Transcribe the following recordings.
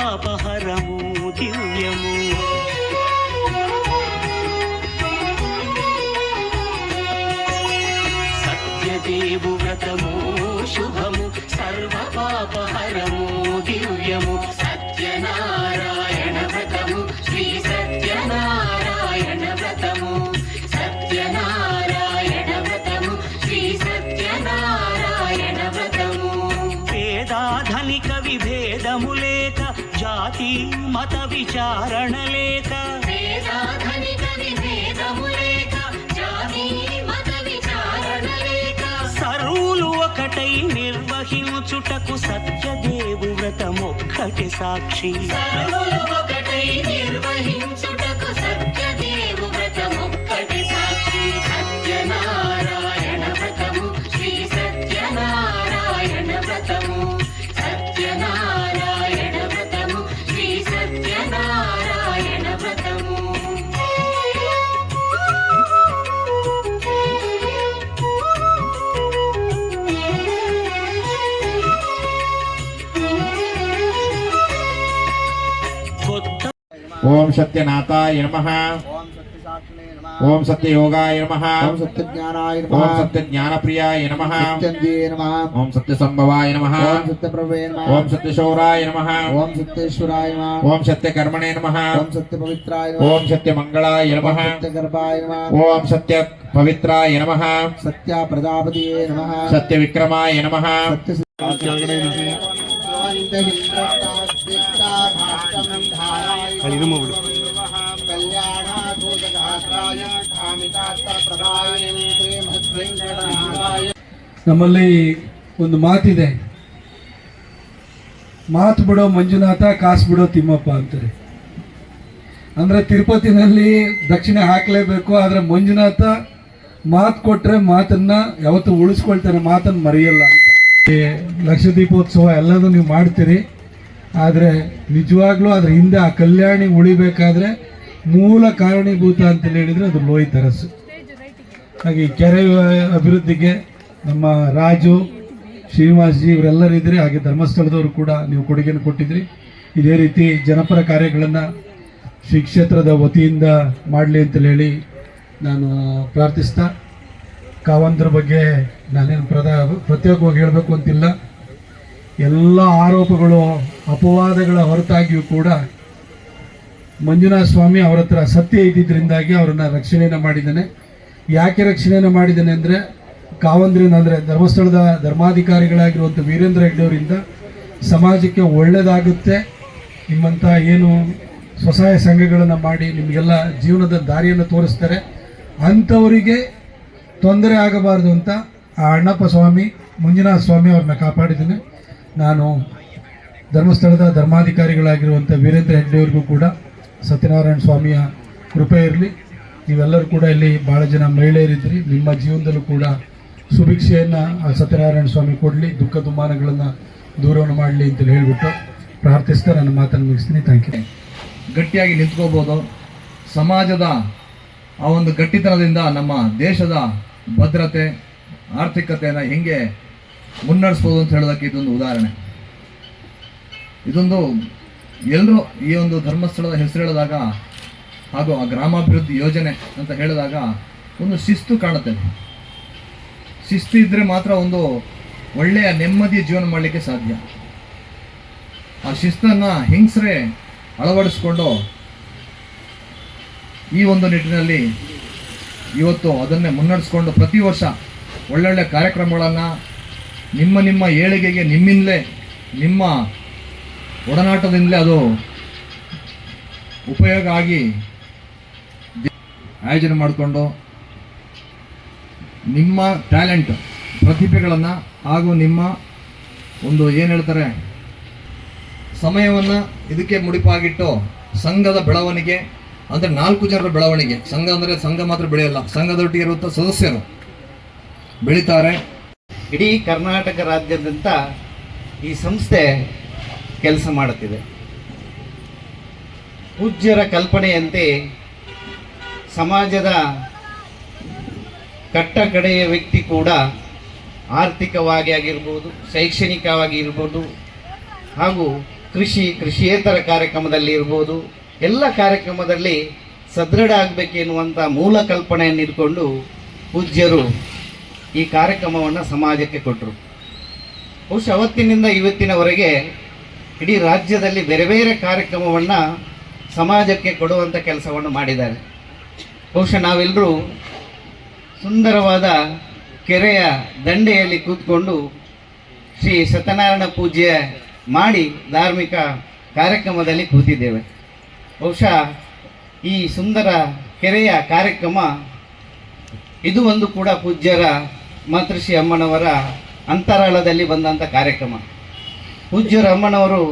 పాపహరము దివ్యము. సత్యదేవు వ్రతము శుభము సర్వ పాపహరము దివ్యము. మత విచారణ లేక సరువులు ఒకటై నిర్వహించుటకు సత్యదేవు వ్రతమొక్కటి సాక్షి. నిర్వహించుటకు ఓం సత్యనాథాయ నమ ఓం సత్య యోగాయ నమ ఓం సత్య జ్ఞానాయ నమ ఓం సత్య జ్ఞాన ప్రియాయ నమ నమ ఓం సత్య సంభవాయ నమ ఓం సత్య ప్రభవే నమ ఓం సత్య శౌరాయ నమ ఓం సత్యేశ్వరాయ నమ ఓం సత్య కర్మణే నమ ఓం సత్య పవిత్రాయ నమ ఓం సత్య మంగళాయ నమ సత్య గర్భాయ నమ ఓం సత్య పవిత్రాయ నమ సత్య ప్రజాపతియే నమ సత్య విక్రమాయ నమ సత్య సత్య ನಮ್ಮಲ್ಲಿ ಒಂದು ಮಾತಿದೆ. ಮಾತು ಬಿಡೋ ಮಂಜುನಾಥ, ಕಾಸು ಬಿಡೋ ತಿಮ್ಮಪ್ಪ ಅಂತಾರೆ. ಅಂದ್ರೆ ತಿರುಪತಿನಲ್ಲಿ ದಕ್ಷಿಣೆ ಹಾಕಲೇಬೇಕು, ಆದರೆ ಮಂಜುನಾಥ ಮಾತು ಕೊಟ್ರೆ ಮಾತನ್ನ ಯಾವತ್ತೂ ಉಳಿಸ್ಕೊಳ್ತಾನೆ ಮಾತನ್ನು ಮರೆಯಲ್ಲ ಅಂತ. ಈ ಲಕ್ಷ ದೀಪೋತ್ಸವ ಎಲ್ಲದೂ ನೀವು ಮಾಡ್ತೀರಿ. ಆದರೆ ನಿಜವಾಗ್ಲೂ ಅದ್ರ ಹಿಂದೆ ಆ ಕಲ್ಯಾಣಿ ಉಳಿಬೇಕಾದ್ರೆ ಮೂಲ ಕಾರಣೀಭೂತ ಅಂತ ಹೇಳಿದ್ರೆ ಅದು ಲೋಹಿತ್ ಅರಸು. ಹಾಗೆ ಕೆರೆ ಅಭಿವೃದ್ಧಿಗೆ ನಮ್ಮ ರಾಜು ಶ್ರೀನಿವಾಸ್ ಜಿ ಇವರೆಲ್ಲರೂ ಇದ್ರಿ, ಹಾಗೆ ಧರ್ಮಸ್ಥಳದವರು ಕೂಡ ನೀವು ಕೊಡುಗೆಯನ್ನು ಕೊಟ್ಟಿದ್ರಿ. ಇದೇ ರೀತಿ ಜನಪರ ಕಾರ್ಯಗಳನ್ನು ಶ್ರೀ ಕ್ಷೇತ್ರದ ವತಿಯಿಂದ ಮಾಡಲಿ ಅಂತೇಳಿ ಹೇಳಿ ನಾನು ಪ್ರಾರ್ಥಿಸ್ತಾ ಕಾವಂತರ ಬಗ್ಗೆ ನಾನೇನು ಪ್ರದ ಪ್ರತ್ಯೇಕವಾಗಿ ಹೇಳಬೇಕು ಅಂತಿಲ್ಲ. ಎಲ್ಲ ಆರೋಪಗಳು, ಅಪವಾದಗಳ ಹೊರತಾಗಿಯೂ ಕೂಡ ಮಂಜುನಾಥ ಸ್ವಾಮಿ ಅವರ ಹತ್ರ ಸತ್ಯ ಇದ್ದಿದ್ದರಿಂದಾಗಿ ಅವರನ್ನು ರಕ್ಷಣೆಯನ್ನು ಮಾಡಿದ್ದಾನೆ. ಯಾಕೆ ರಕ್ಷಣೆಯನ್ನು ಮಾಡಿದ್ದಾನೆ ಅಂದರೆ ಕಾವಂದ್ರಿನ ಅಂದರೆ ಧರ್ಮಸ್ಥಳದ ಧರ್ಮಾಧಿಕಾರಿಗಳಾಗಿರುವಂಥ ವೀರೇಂದ್ರ ಹೆಗ್ಡೆಯವರಿಂದ ಸಮಾಜಕ್ಕೆ ಒಳ್ಳೆಯದಾಗುತ್ತೆ ನಿಮ್ಮಂಥ ಏನು ಸ್ವಸಹಾಯ ಸಂಘಗಳನ್ನು ಮಾಡಿ ನಿಮಗೆಲ್ಲ ಜೀವನದ ದಾರಿಯನ್ನು ತೋರಿಸ್ತಾರೆ. ಅಂಥವರಿಗೆ ತೊಂದರೆ ಆಗಬಾರ್ದು ಅಂತ ಆ ಅಣ್ಣಪ್ಪ ಸ್ವಾಮಿ, ಮಂಜುನಾಥ ಸ್ವಾಮಿ ಅವ್ರನ್ನ ಕಾಪಾಡಿದ್ದೇನೆ. ನಾನು ಧರ್ಮಸ್ಥಳದ ಧರ್ಮಾಧಿಕಾರಿಗಳಾಗಿರುವಂಥ ವೀರೇಂದ್ರ ಹೆಗ್ಡೆಯವ್ರಿಗೂ ಕೂಡ ಸತ್ಯನಾರಾಯಣ ಸ್ವಾಮಿಯ ಕೃಪೆ ಇರಲಿ. ನೀವೆಲ್ಲರೂ ಕೂಡ ಇಲ್ಲಿ ಭಾಳ ಜನ ಮಹಿಳೆಯರಿದ್ರಿ. ನಿಮ್ಮ ಜೀವನದಲ್ಲೂ ಕೂಡ ಸುಭಿಕ್ಷೆಯನ್ನು ಆ ಸತ್ಯನಾರಾಯಣ ಸ್ವಾಮಿ ಕೊಡಲಿ, ದುಃಖ ದುಮಾನಗಳನ್ನು ದೂರವನ್ನು ಮಾಡಲಿ ಅಂತೇಳಿ ಹೇಳಿಬಿಟ್ಟು ಪ್ರಾರ್ಥಿಸ್ತಾ ನನ್ನ ಮಾತನ್ನು ಮುಗಿಸ್ತೀನಿ. ಥ್ಯಾಂಕ್ ಯು ಗಟ್ಟಿಯಾಗಿ ನಿಂತ್ಕೋಬೋದು. ಸಮಾಜದ ಆ ಒಂದು ಗಟ್ಟಿತನದಿಂದ ನಮ್ಮ ದೇಶದ ಭದ್ರತೆ ಆರ್ಥಿಕತೆಯನ್ನು ಹೆಂಗೆ ಮುನ್ನಡೆಸ್ಬೋದು ಅಂತ ಹೇಳೋದಕ್ಕೆ ಇದೊಂದು ಉದಾಹರಣೆ. ಇದೊಂದು ಎಲ್ಲರೂ ಈ ಒಂದು ಧರ್ಮಸ್ಥಳದ ಹೆಸರು ಹೇಳಿದಾಗ ಹಾಗೂ ಆ ಗ್ರಾಮಾಭಿವೃದ್ಧಿ ಯೋಜನೆ ಅಂತ ಹೇಳಿದಾಗ ಒಂದು ಶಿಸ್ತು ಕಾಣುತ್ತೆ. ಶಿಸ್ತು ಇದ್ದರೆ ಮಾತ್ರ ಒಂದು ಒಳ್ಳೆಯ ನೆಮ್ಮದಿ ಜೀವನ ಮಾಡಲಿಕ್ಕೆ ಸಾಧ್ಯ. ಆ ಶಿಸ್ತನ್ನು ಹಿಂಸ್ರೆ ಅಳವಡಿಸ್ಕೊಂಡು ಈ ಒಂದು ನಿಟ್ಟಿನಲ್ಲಿ ಇವತ್ತು ಅದನ್ನೇ ಮುನ್ನಡೆಸ್ಕೊಂಡು ಪ್ರತಿ ವರ್ಷ ಒಳ್ಳೊಳ್ಳೆ ಕಾರ್ಯಕ್ರಮಗಳನ್ನು ನಿಮ್ಮ ನಿಮ್ಮ ಏಳಿಗೆಗೆ ನಿಮ್ಮಿಂದಲೇ, ನಿಮ್ಮ ಒಡನಾಟದಿಂದಲೇ ಅದು ಉಪಯೋಗ ಆಗಿ ಆಯೋಜನೆ ಮಾಡಿಕೊಂಡು ನಿಮ್ಮ ಟ್ಯಾಲೆಂಟ್, ಪ್ರತಿಭೆಗಳನ್ನು ಹಾಗೂ ನಿಮ್ಮ ಒಂದು ಏನು ಹೇಳ್ತಾರೆ, ಸಮಯವನ್ನು ಇದಕ್ಕೆ ಮುಡಿಪಾಗಿಟ್ಟು ಸಂಘದ ಬೆಳವಣಿಗೆ, ಅಂದರೆ ನಾಲ್ಕು ಜನರ ಬೆಳವಣಿಗೆ. ಸಂಘ ಅಂದರೆ ಸಂಘ ಮಾತ್ರ ಬೆಳೆಯಲ್ಲ, ಸಂಘದೊಟ್ಟಿಗೆ ಇರುವಂಥ ಸದಸ್ಯರು ಬೆಳೀತಾರೆ. ಇಡೀ ಕರ್ನಾಟಕ ರಾಜ್ಯಾದ್ಯಂತ ಈ ಸಂಸ್ಥೆ ಕೆಲಸ ಮಾಡುತ್ತಿದೆ. ಪೂಜ್ಯರ ಕಲ್ಪನೆಯಂತೆ ಸಮಾಜದ ಕಟ್ಟ ಕಡೆಯ ವ್ಯಕ್ತಿ ಕೂಡ ಆರ್ಥಿಕವಾಗಿ ಆಗಿರ್ಬೋದು, ಶೈಕ್ಷಣಿಕವಾಗಿ ಇರ್ಬೋದು, ಹಾಗೂ ಕೃಷಿ, ಕೃಷಿಯೇತರ ಕಾರ್ಯಕ್ರಮದಲ್ಲಿ ಇರ್ಬೋದು, ಎಲ್ಲ ಕಾರ್ಯಕ್ರಮದಲ್ಲಿ ಸದೃಢ ಆಗಬೇಕೆನ್ನುವಂಥ ಮೂಲ ಕಲ್ಪನೆಯನ್ನು ಇಟ್ಕೊಂಡು ಪೂಜ್ಯರು ಈ ಕಾರ್ಯಕ್ರಮವನ್ನು ಸಮಾಜಕ್ಕೆ ಕೊಟ್ಟರು ಬಹುಶಃ ಅವತ್ತಿನಿಂದ ಇವತ್ತಿನವರೆಗೆ ಇಡೀ ರಾಜ್ಯದಲ್ಲಿ ಬೇರೆ ಬೇರೆ ಕಾರ್ಯಕ್ರಮವನ್ನು ಸಮಾಜಕ್ಕೆ ಕೊಡುವಂಥ ಕೆಲಸವನ್ನು ಮಾಡಿದ್ದಾರೆ. ಬಹುಶಃ ನಾವೆಲ್ಲರೂ ಸುಂದರವಾದ ಕೆರೆಯ ದಂಡೆಯಲ್ಲಿ ಕೂತ್ಕೊಂಡು ಶ್ರೀ ಸತ್ಯನಾರಾಯಣ ಪೂಜೆ ಮಾಡಿ ಧಾರ್ಮಿಕ ಕಾರ್ಯಕ್ರಮದಲ್ಲಿ ಕೂತಿದ್ದೇವೆ. ಬಹುಶಃ ಈ ಸುಂದರ ಕೆರೆಯ ಕಾರ್ಯಕ್ರಮ ಇದು ಒಂದು ಕೂಡ ಪೂಜ್ಯರ ಮಾತೃಶ್ರೀ ಅಮ್ಮನವರ ಅಂತರಾಳದಲ್ಲಿ ಬಂದಂಥ ಕಾರ್ಯಕ್ರಮ. ಪೂಜ್ಯರ ಅಮ್ಮನವರು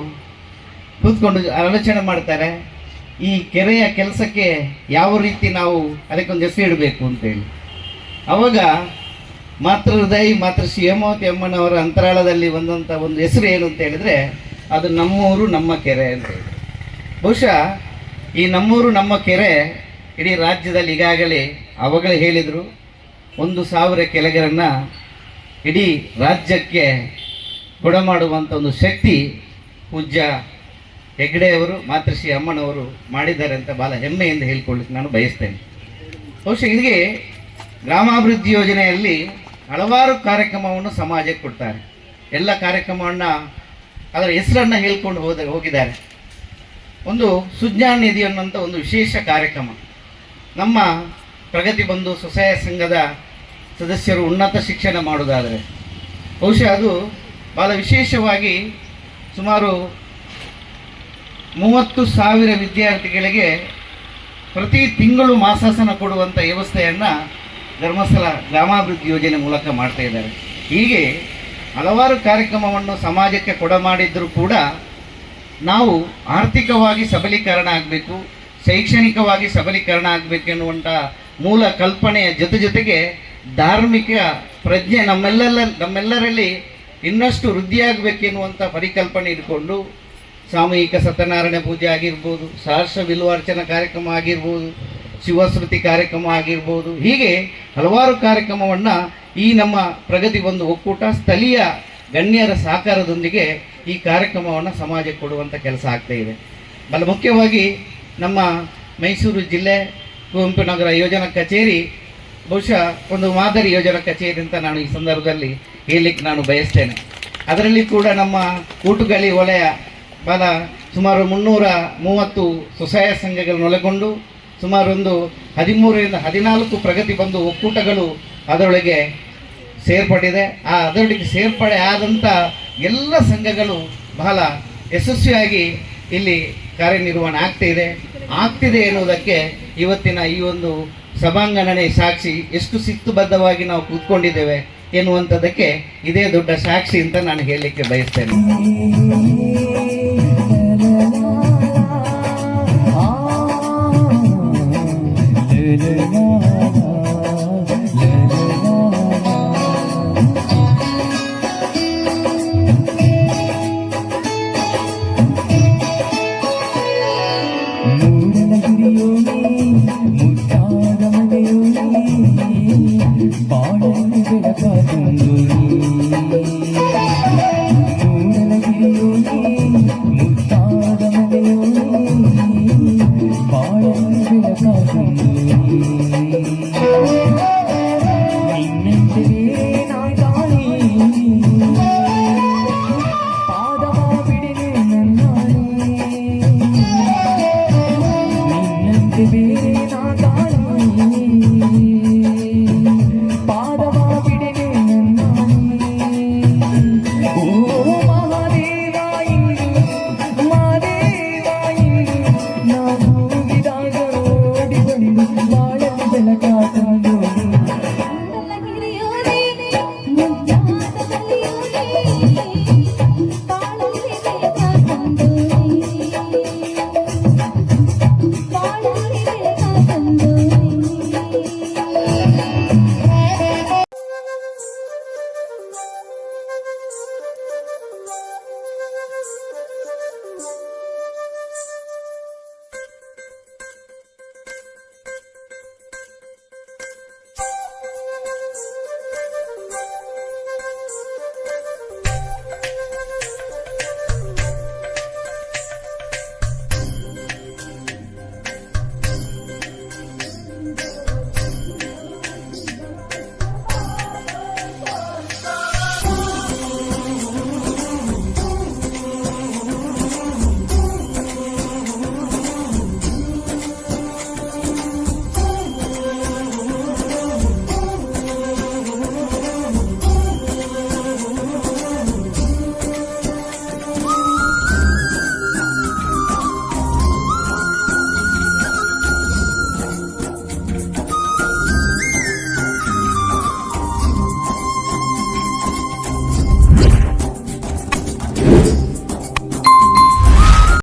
ಕೂತ್ಕೊಂಡು ಆಲೋಚನೆ ಮಾಡ್ತಾರೆ, ಈ ಕೆರೆಯ ಕೆಲಸಕ್ಕೆ ಯಾವ ರೀತಿ ನಾವು ಅದಕ್ಕೊಂದು ಹೆಸರು ಇಡಬೇಕು ಅಂತೇಳಿ. ಅವಾಗ ಮಾತೃ ಹೃದಯ ಮಾತೃಶ್ರೀ ಹೇಮಾವತಿ ಅಮ್ಮನವರ ಅಂತರಾಳದಲ್ಲಿ ಬಂದಂಥ ಒಂದು ಹೆಸರು ಏನು ಅಂತ ಹೇಳಿದರೆ, ಅದು ನಮ್ಮೂರು ನಮ್ಮ ಕೆರೆ ಅಂತ ಬಹುಶಃ ಈ ನಮ್ಮೂರು ನಮ್ಮ ಕೆರೆ ಇಡೀ ರಾಜ್ಯದಲ್ಲಿ ಈಗಾಗಲೇ ಅವಾಗಲೇ ಹೇಳಿದರು. ಒಂದು ಸಾವಿರ ಕೆಳಗರನ್ನು ಇಡೀ ರಾಜ್ಯಕ್ಕೆ ಕೊಡಮಾಡುವಂಥ ಒಂದು ಶಕ್ತಿ ಪೂಜ್ಯ ಹೆಗ್ಡೆಯವರು ಮಾತೃಶ್ರೀ ಅಮ್ಮನವರು ಮಾಡಿದ್ದಾರೆ ಅಂತ ಬಹಳ ಹೆಮ್ಮೆಯಿಂದ ಹೇಳ್ಕೊಳ್ಳಿಕ್ಕೆ ನಾನು ಬಯಸ್ತೇನೆ. ಬಹುಶಃ ಇದಕ್ಕೆ ಗ್ರಾಮಾಭಿವೃದ್ಧಿ ಯೋಜನೆಯಲ್ಲಿ ಹಲವಾರು ಕಾರ್ಯಕ್ರಮವನ್ನು ಸಮಾಜಕ್ಕೆ ಕೊಡ್ತಾರೆ. ಎಲ್ಲ ಕಾರ್ಯಕ್ರಮವನ್ನು ಅದರ ಹೆಸರನ್ನು ಹೇಳ್ಕೊಂಡು ಹೋದ, ಹೋಗಿದ್ದಾರೆ. ಒಂದು ಸುಜ್ಞಾನ ನಿಧಿ ಅನ್ನುವಂಥ ಒಂದು ವಿಶೇಷ ಕಾರ್ಯಕ್ರಮ. ನಮ್ಮ ಪ್ರಗತಿ ಬಂಧು ಸ್ವಸಹಾಯ ಸಂಘದ ಸದಸ್ಯರು ಉನ್ನತ ಶಿಕ್ಷಣ ಮಾಡುವುದಾದರೆ, ಬಹುಶಃ ಅದು ಬಹಳ ವಿಶೇಷವಾಗಿ ಸುಮಾರು ಮೂವತ್ತು ಸಾವಿರ ವಿದ್ಯಾರ್ಥಿಗಳಿಗೆ ಪ್ರತಿ ತಿಂಗಳು ಮಾಸಾಸನ ಕೊಡುವಂಥ ವ್ಯವಸ್ಥೆಯನ್ನು ಧರ್ಮಸ್ಥಳ ಗ್ರಾಮಾಭಿವೃದ್ಧಿ ಯೋಜನೆ ಮೂಲಕ ಮಾಡ್ತಾ ಇದ್ದಾರೆ. ಹೀಗೆ ಹಲವಾರು ಕಾರ್ಯಕ್ರಮವನ್ನು ಸಮಾಜಕ್ಕೆ ಕೊಡಮಾಡಿದ್ದರೂ ಕೂಡ ನಾವು ಆರ್ಥಿಕವಾಗಿ ಸಬಲೀಕರಣ ಆಗಬೇಕು, ಶೈಕ್ಷಣಿಕವಾಗಿ ಸಬಲೀಕರಣ ಆಗಬೇಕು ಎನ್ನುವಂಥ ಮೂಲ ಕಲ್ಪನೆಯ ಜೊತೆ ಜೊತೆಗೆ ಧಾರ್ಮಿಕ ಪ್ರಜ್ಞೆ ನಮ್ಮೆಲ್ಲ ನಮ್ಮೆಲ್ಲರಲ್ಲಿ ಇನ್ನಷ್ಟು ವೃದ್ಧಿಯಾಗಬೇಕೆನ್ನುವಂಥ ಪರಿಕಲ್ಪನೆ ಇಟ್ಕೊಂಡು ಸಾಮೂಹಿಕ ಸತ್ಯನಾರಾಯಣ ಪೂಜೆ ಆಗಿರ್ಬೋದು ಸಹರ್ಷ ಬಿಲ್ವಾರ್ಚನ ಕಾರ್ಯಕ್ರಮ ಆಗಿರ್ಬೋದು, ಶಿವಸ್ಮೃತಿ ಕಾರ್ಯಕ್ರಮ ಆಗಿರ್ಬೋದು, ಹೀಗೆ ಹಲವಾರು ಕಾರ್ಯಕ್ರಮವನ್ನು ಈ ನಮ್ಮ ಪ್ರಗತಿ ಒಂದು ಒಕ್ಕೂಟ ಸ್ಥಳೀಯ ಗಣ್ಯರ ಸಹಕಾರದೊಂದಿಗೆ ಈ ಕಾರ್ಯಕ್ರಮವನ್ನು ಸಮಾಜಕ್ಕೆ ಕೊಡುವಂಥ ಕೆಲಸ ಆಗ್ತಾ ಇದೆ. ಬಲ ಮುಖ್ಯವಾಗಿ ನಮ್ಮ ಮೈಸೂರು ಜಿಲ್ಲೆ ಕುವೆಂಪು ನಗರ ಯೋಜನಾ ಕಚೇರಿ, ಬಹುಶಃ ಒಂದು ಮಾದರಿ ಯೋಜನಾ ಕಚೇರಿ ಅಂತ ನಾನು ಈ ಸಂದರ್ಭದಲ್ಲಿ ಹೇಳಲಿಕ್ಕೆ ನಾನು ಬಯಸ್ತೇನೆ. ಅದರಲ್ಲಿ ಕೂಡ ನಮ್ಮ ಕೂಟುಗಳಿ ವಲಯ ಬಲ ಸುಮಾರು ಮುನ್ನೂರ ಮೂವತ್ತು ಸ್ವಸಹಾಯ ಸಂಘಗಳನ್ನು ಒಳಗೊಂಡು ಸುಮಾರು ಒಂದು ಹದಿಮೂರರಿಂದ ಹದಿನಾಲ್ಕು ಪ್ರಗತಿ ಬಂದು ಒಕ್ಕೂಟಗಳು ಅದರೊಳಗೆ ಸೇರ್ಪಟ್ಟಿದೆ ಆ ಅದರೊಳಗೆ ಸೇರ್ಪಡೆ ಆದಂಥ ಎಲ್ಲ ಸಂಘಗಳು ಬಹಳ ಯಶಸ್ವಿಯಾಗಿ ಇಲ್ಲಿ ಕಾರ್ಯನಿರ್ವಹಣೆ ಆಗ್ತಿದೆ ಆಗ್ತಿದೆ ಎನ್ನುವುದಕ್ಕೆ ಇವತ್ತಿನ ಈ ಒಂದು ಸಭಾಂಗಣನೆ ಸಾಕ್ಷಿ ಎಷ್ಟು ಸಿಕ್ತುಬದ್ಧವಾಗಿ ನಾವು ಕೂತ್ಕೊಂಡಿದ್ದೇವೆ ಎನ್ನುವಂಥದ್ದಕ್ಕೆ ಇದೇ ದೊಡ್ಡ ಸಾಕ್ಷಿ ಅಂತ ನಾನು ಹೇಳಲಿಕ್ಕೆ ಬಯಸ್ತೇನೆ